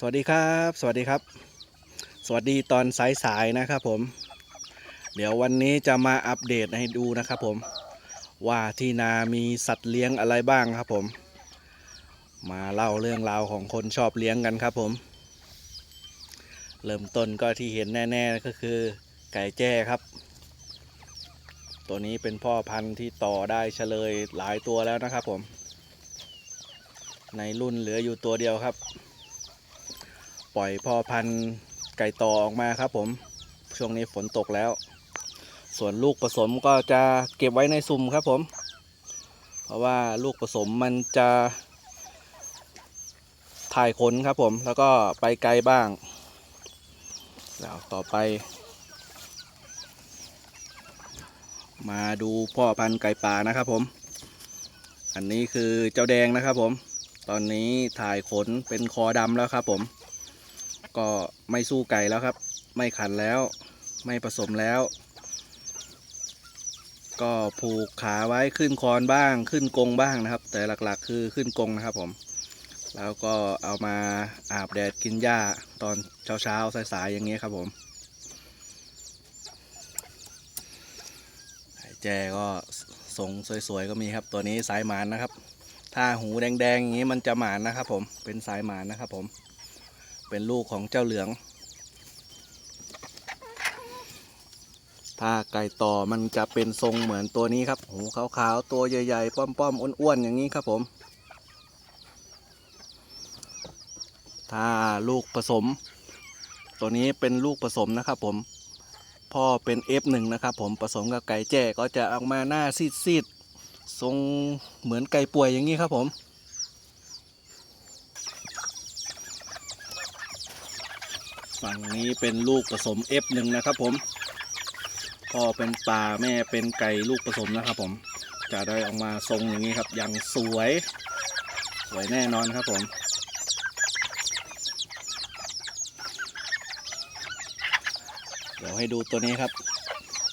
สวัสดีครับ สวัสดีครับ สวัสดีตอนสายๆนะครับผม เดี๋ยววันนี้จะมาอัปเดตให้ดูนะครับผม ว่าที่นามีสัตว์เลี้ยงอะไรบ้างครับผม มาเล่าเรื่องราวของคนชอบเลี้ยงกันครับผม เริ่มต้นก็ที่เห็นแน่ๆก็คือไก่แจ้ครับ ตัวนี้เป็นพ่อพันธุ์ที่ต่อได้เฉลยหลายตัวแล้วนะครับผม ในรุ่นเหลืออยู่ตัวเดียวครับ ปล่อยพ่อพันธุ์ไก่ต่อออกมาครับ ผม ช่วงนี้ฝนตกแล้ว ส่วนลูกผสมก็จะเก็บไว้ในซุ่มครับผม เพราะว่าลูกผสมมันจะถ่ายขนครับผม แล้วก็ไปไกลบ้าง แล้วต่อไป มาดูพ่อพันธุ์ไก่ป่านะครับผม อันนี้คือเจ้าแดงนะครับผม ตอนนี้ถ่ายขนเป็นคอดำแล้วครับผม ก็ไม่สู้ไก่แล้วครับ ไม่ขันแล้ว ไม่ผสมแล้ว ก็ผูกขาไว้ขึ้นคอนบ้าง ขึ้นกงบ้างนะครับ แต่หลักๆคือขึ้นกงนะครับผม แล้วก็เอามาอาบแดดกินหญ้าตอนเช้าๆสายๆอย่างเงี้ยครับผมแจก็ทรงสวยๆก็มีครับ ตัวนี้สายหมานนะครับ ถ้าหูแดงๆอย่างนี้มันจะหมานนะครับผมเป็นสายหมานนะครับผม เป็นลูกของเจ้าเหลือง ถ้าไก่ต่อมันจะเป็นทรงเหมือนตัวนี้ครับหูขาวๆตัวใหญ่ๆป้อมๆอ้วนๆอย่างนี้ครับผม ถ้าลูกผสม ตัวนี้เป็นลูกผสมนะครับผมพ่อเป็น F1 นะครับผมผสมกับไก่แจ้ก็จะออกมาหน้าซีดๆทรงเหมือนไก่ป่วยอย่างนี้ครับผม ฝั่งนี้เป็นลูกผสม F1 นะครับผมพ่อเป็นปลาแม่เป็นไก่ลูกผสมนะครับ ผม จะได้ออกมาทรงอย่างนี้ครับอย่างสวย สวยแน่นอนครับผมเดี๋ยวให้ดูตัวนี้ครับ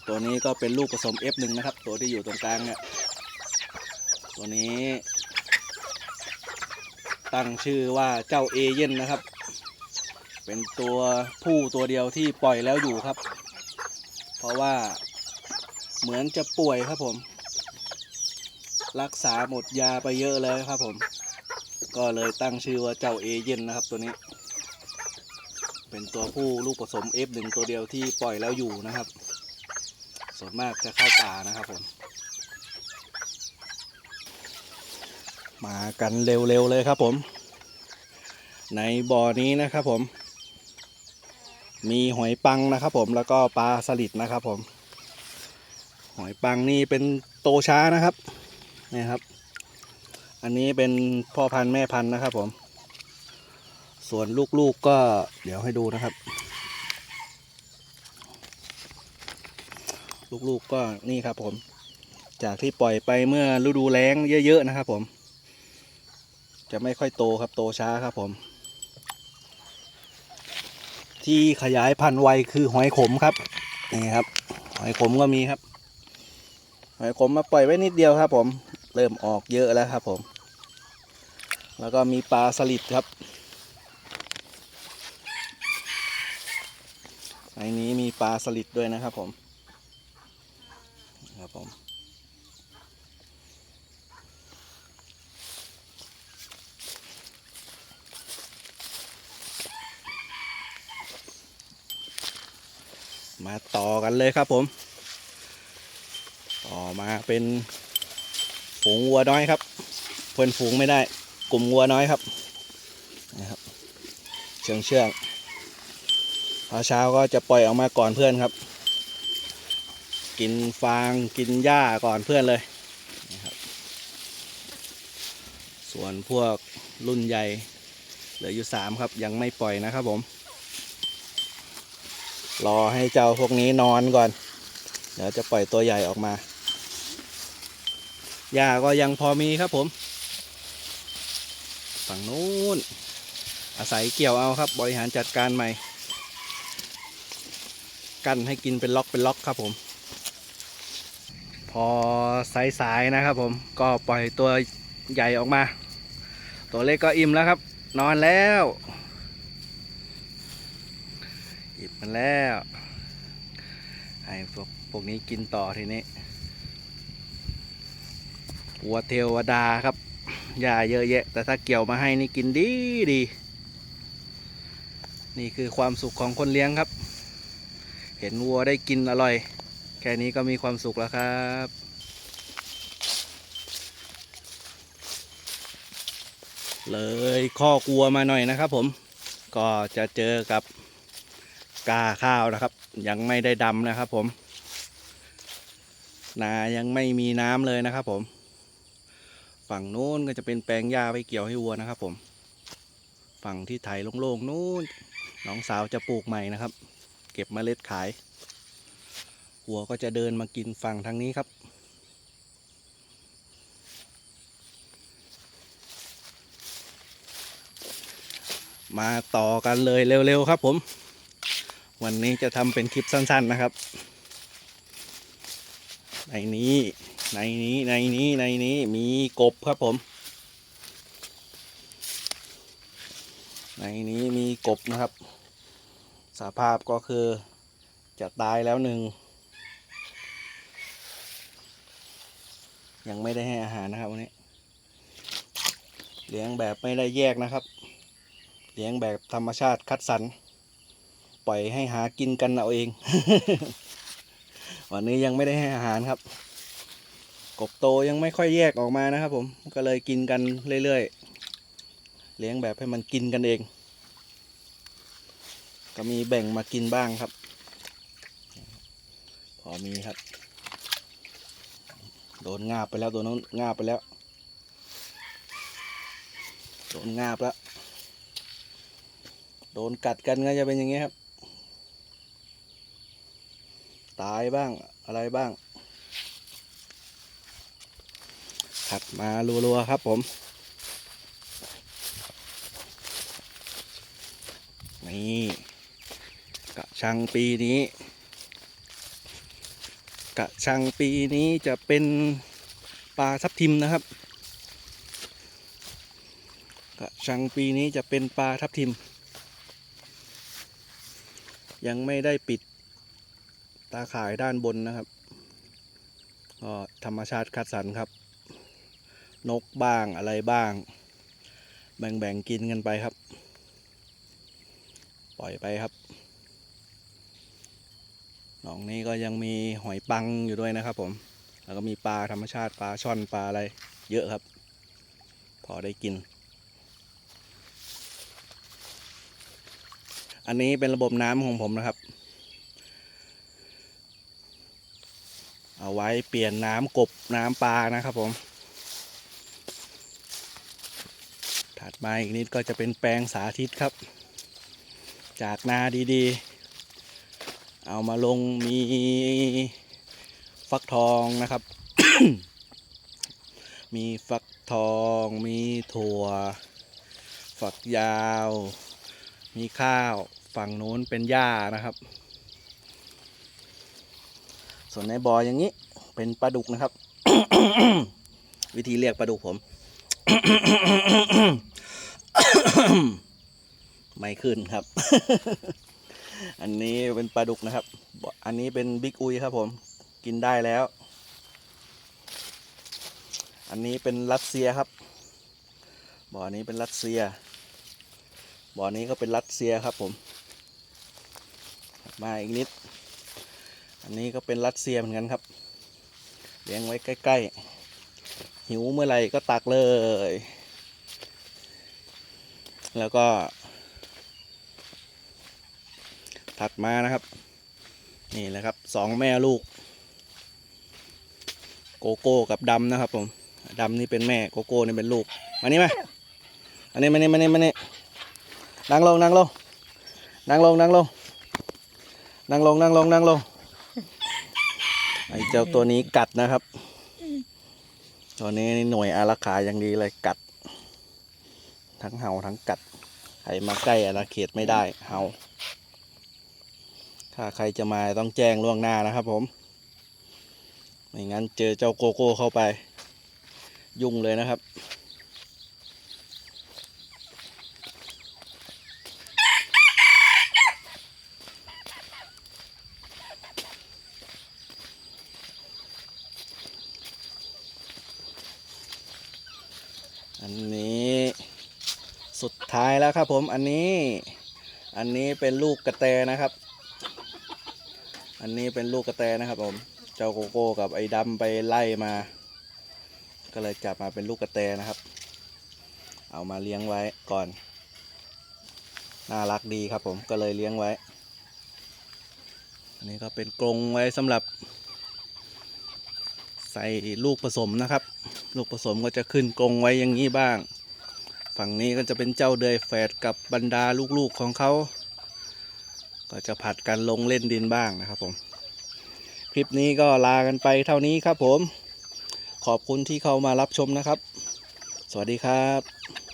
ตัวนี้ก็เป็นลูกผสม F1 นะครับ ตัวที่อยู่ตรงกลางเนี่ย ตัวนี้ ตั้งชื่อว่าเจ้าเอเย่นนะครับ เป็นตัวผู้ตัวเดียวที่ปล่อยแล้วอยู่ครับ เพราะว่าเหมือนจะป่วยครับผม รักษาหมดยาไปเยอะเลยครับผม ก็เลยตั้งชื่อว่าเจ้าเอเย่นนะครับตัวนี้ เป็นตัวผู้ลูกผสม F1 ตัวเดียวที่ปล่อยแล้วอยู่นะครับ ส่วนมากจะเข้าป่านะครับผมมากันเร็วๆเลยครับผม ในบ่อนี้นะครับผม มีหอยปังนะครับ ผมแล้วก็ปลาสลิดนะครับ ผม หอยปังนี่เป็นโตช้านะครับนี่ครับ อันนี้เป็นพ่อพันธุ์แม่พันธุ์นะครับ ผม ส่วนลูกๆก็เดี๋ยวให้ดูนะครับ ลูกๆก็นี่ครับ ผม จากที่ปล่อยไปเมื่อฤดูแล้งเยอะๆนะครับ ผม จะไม่ค่อยโตครับโตช้าครับผม ที่ขยายพันธุ์ไวคือหอยขมครับนี่ครับ หอยขมก็มีครับ หอยขมมาปล่อยไว้นิดเดียวครับ ผม เริ่มออกเยอะแล้วครับ ผม แล้วก็มีปลาสลิดครับในนี้มีปลาสลิดด้วยนะครับผมครับผม มาต่อกันเลยครับผม ต่อมาเป็นฝูงวัวน้อยครับ เพื่อนฝูงไม่ได้ กลุ่มวัวน้อยครับนะครับ เชื่องเชื่องพอเช้าก็จะปล่อยออกมาก่อนเพื่อนครับ กินฟางกินหญ้าก่อนเพื่อนเลยนะครับส่วนพวกรุ่นใหญ่เหลืออยู่สามครับยังไม่ปล่อยนะครับผม รอให้เจ้าพวกนี้นอนก่อน เดี๋ยวจะปล่อยตัวใหญ่ออกมาหญ้าก็ยังพอมีครับผม ฝั่งนู้น อาศัยเกี่ยวเอาครับ บริหารจัดการใหม่ กั้นให้กินเป็นล็อกเป็นล็อกครับผม พอสายๆนะครับผมก็ปล่อยตัวใหญ่ออกมา ตัวเล็กก็อิ่มแล้วครับ นอนแล้ว ปิด มันแล้วให้พวกพวกนี้กินต่อทีนี้วัวเทวดาครับหญ้าเยอะแยะ แต่ถ้าเกี่ยวมาให้นี่กินดีดี นี่คือความสุขของคนเลี้ยงครับ เห็นวัวได้กินอร่อย แค่นี้ก็มีความสุขแล้วครับเลยข้อกลัวมาหน่อยนะครับผม ก็จะเจอกับ กาข้าวนะครับ ยังไม่ได้ดำนะครับ ผมนายังไม่มีน้ำเลยนะครับ ผม ฝั่งนู้นก็จะเป็นแปลงหญ้าไว้เกี่ยวให้วัวนะครับ ผม ฝั่งที่ไถโล่งๆนู้นน้องสาวจะปลูกใหม่นะครับ เก็บเมล็ดขายวัวก็จะเดินมากินฝั่งทางนี้ครับมาต่อกันเลยเร็วๆครับผม วันนี้จะทำเป็นคลิปสั้น ๆนะครับ ในนี้ ในนี้ในนี้ในนี้มีกบครับผม ในนี้มีกบนะครับ สาภาพก็คือจะตายแล้วหนึ่งยังไม่ได้ให้อาหารนะครับวันนี้ เลี้ยงแบบไม่ได้แยกนะครับ เลี้ยงแบบธรรมชาติคัดสรร ปล่อยให้หากินกันเอาเอง วันนี้ยังไม่ได้ให้อาหารครับ กบโตยังไม่ค่อยแยกออกมานะครับ ผมก็เลยกินกันเรื่อยๆเลี้ยงแบบให้มันกินกันเอง ก็มีแบ่งมากินบ้างครับ พอมีครับ โดนงาบไปแล้วตัวนั้นงาบไปแล้วโดนงาบแล้ว โดนกัดกันก็จะเป็นอย่างนี้ครับ ตายบ้างอะไรบ้าง ถัดมารัวๆครับผม นี่กระชังปีนี้ กระชังปีนี้จะเป็นปลาทับทิมนะครับ กระชังปีนี้จะเป็นปลาทับทิม ยังไม่ได้ปิด ตาข่ายด้านบนนะครับก็ธรรมชาติคัดสรรครับ นกบ้างอะไรบ้าง แบ่งๆกินกันไปครับ ปล่อยไปครับหนองนี้ก็ยังมีหอยปังอยู่ด้วยนะครับ ผม แล้วก็มีปลาธรรมชาติปลาช่อนปลาอะไร เยอะครับ พอได้กิน อันนี้เป็นระบบน้ำของผมนะครับ เอาไว้เปลี่ยนน้ำกบน้ำปลานะครับผม ถัดมาอีกนิดก็จะเป็นแปลงสาธิตครับ จากนาดีๆ เอามาลงมีฟักทองนะครับ มีฟักทอง มีถั่ว ฝักยาว มีข้าว ฝั่งโน้นเป็นหญ้านะครับ ส่วนในบ่ออย่างนี้ เป็นปลาดุกนะครับ วิธีเรียกปลาดุกผม ไม่ขึ้นครับ อันนี้เป็นปลาดุกนะครับบ่ออันนี้เป็นบิ๊กอุยครับผม กินได้แล้ว อันนี้เป็นรัสเซียครับ บ่อนี้เป็นรัสเซีย บ่อนี้ก็เป็นรัสเซียครับผม มาอีกนิด อันนี้ก็เป็นรัสเซียเหมือนกันครับ เลี้ยงไว้ใกล้ ๆ หิวเมื่อไหร่ก็ตักเลย แล้วก็ ถัดมานะครับ นี่แหละครับสองแม่ลูก โกโก้กับดำนะครับผมดำนี่เป็นแม่โกโก้นี่เป็นลูกมานี่มาอันนี้มานี่มานี่มานี่นั่งลงนั่งลงนั่งลงนั่งลงนั่งลงนั่งลงนั่งลง ไอ้เจ้าตัวนี้กัดนะครับตัวนี้หน่วยอารักขาอย่างดีเลยกัด ทั้งเห่าทั้งกัด ใครมาใกล้อาณาเขตไม่ได้เห่า ถ้าใครจะมาต้องแจ้งล่วงหน้านะครับผมไม่งั้นเจอเจ้าโกโก้เข้าไป ยุ่งเลยนะครับ น อันนี้สุด ท้ายแล้วครับผมอันนี้อันนี้เป็นลูกกระแตนะครับ อันนี้เป็นลูกกระแตนะครับผมเจ้าโกโก้กับไอ้ดำไปไล่มา ก็เลยจับมาเป็นลูกกระแตนะครับ เอามาเลี้ยงไว้ก่อน น่ารักดีครับผมก็เลยเลี้ยงไว้ อันนี้ก็เป็นกรงไว้สำหรับ ใส่ลูกผสมนะครับ ลูกผสมก็จะขึ้นกรงไว้อย่างนี้บ้าง ฝั่งนี้ก็จะเป็นเจ้าเดือยแฝดกับบรรดาลูกๆของเขา ก็จะผัดกันลงเล่นดินบ้างนะครับผม คลิปนี้ก็ลากันไปเท่านี้ครับผม ขอบคุณที่เข้ามารับชมนะครับ สวัสดีครับ